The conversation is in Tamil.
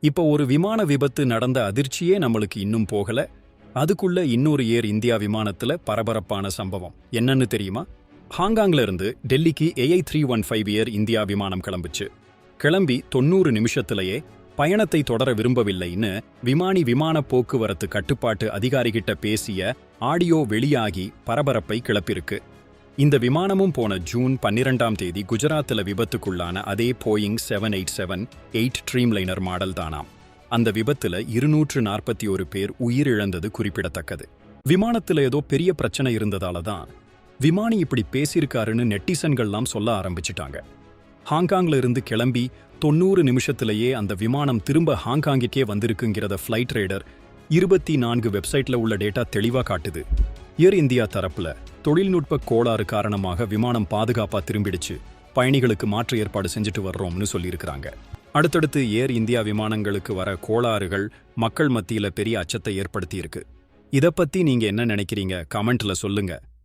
இப்போ ஒரு விமான விபத்து நடந்த அதிர்ச்சியே நம்மளுக்கு இன்னும் போகல. அதுக்குள்ள இன்னொரு ஏர் இந்தியா விமானத்துல பரபரப்பான சம்பவம். என்னன்னு தெரியுமா? ஹாங்காங்ல இருந்து டெல்லிக்கு AI three one five Air India விமானம் கிளம்புச்சு. கிளம்பி தொண்ணூறு நிமிஷத்திலேயே பயணத்தை தொடர விரும்பவில்லைன்னு விமானி விமான போக்குவரத்து கட்டுப்பாட்டு அதிகாரிகிட்ட பேசிய ஆடியோ வெளியாகி பரபரப்பை கிளப்பிருக்கு. இந்த விமானமும் போன ஜூன் பன்னிரெண்டாம் தேதி குஜராத்தில் விபத்துக்குள்ளான அதே Boeing seven eight seven eight Dreamliner model தானாம். அந்த விபத்துல இருநூற்று நாற்பத்தி ஒரு பேர் உயிரிழந்தது குறிப்பிடத்தக்கது. விமானத்துல ஏதோ பெரிய பிரச்சனை இருந்ததால தான் விமானி இப்படி பேசியிருக்காருன்னு நெட்டிசன்கள்லாம் சொல்ல ஆரம்பிச்சிட்டாங்க. ஹாங்காங்ல இருந்து கிளம்பி தொண்ணூறு நிமிஷத்திலேயே அந்த விமானம் திரும்ப ஹாங்காங்கிற்கே வந்திருக்குங்கிறத ஃப்ளைட் ரேடர் இருபத்தி நான்கு வெப்சைட்ல உள்ள டேட்டா தெளிவாக காட்டுது. ஏர் இந்தியா தரப்புல தொழில்நுட்ப கோளாறு காரணமாக விமானம் பாதுகாப்பா திரும்பிடுச்சு. பயணிகளுக்கு மாற்று ஏற்பாடு செஞ்சுட்டு வர்றோம்னு சொல்லியிருக்கிறாங்க. அடுத்தடுத்து ஏர் இந்தியா விமானங்களுக்கு வர கோளாறுகள் மக்கள் மத்தியில பெரிய அச்சத்தை ஏற்படுத்தி இருக்கு இத பத்தி நீங்க என்ன நினைக்கிறீங்க? கமெண்ட்ல சொல்லுங்க.